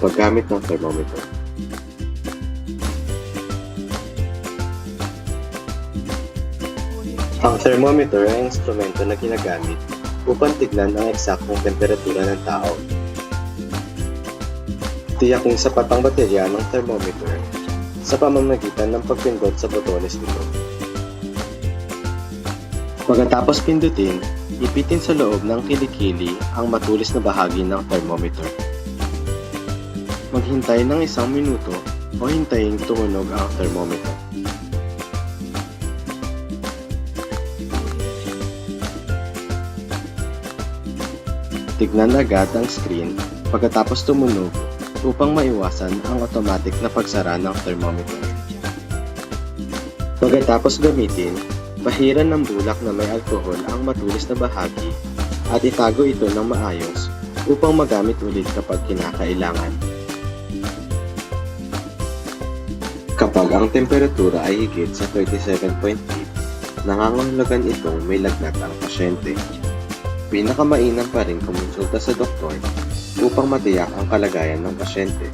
paggamit ng thermometer. Ang thermometer ay instrumento na ginagamit upang tignan ang eksaktong temperatura ng tao. Tiyaking sapat ang baterya ng thermometer sa pamamagitan ng pagpindot sa botones nito. Pagkatapos pindutin, ipitin sa loob ng kilikili ang matulis na bahagi ng thermometer. Maghintay ng isang minuto o hintayin tumunog ang thermometer. Tignan agad ang screen pagkatapos tumunog upang maiwasan ang automatic na pagsara ng thermometer. Pagkatapos gamitin, bahiran ng bulak na may alkohol ang matulis na bahagi at itago ito ng maayos upang magamit ulit kapag kinakailangan. Kapag ang temperatura ay higit sa 37.8, nangangahulugan itong may lagnat ang pasyente. Pinakamainam pa rin kumonsulta sa doktor upang matiyak ang kalagayan ng pasyente.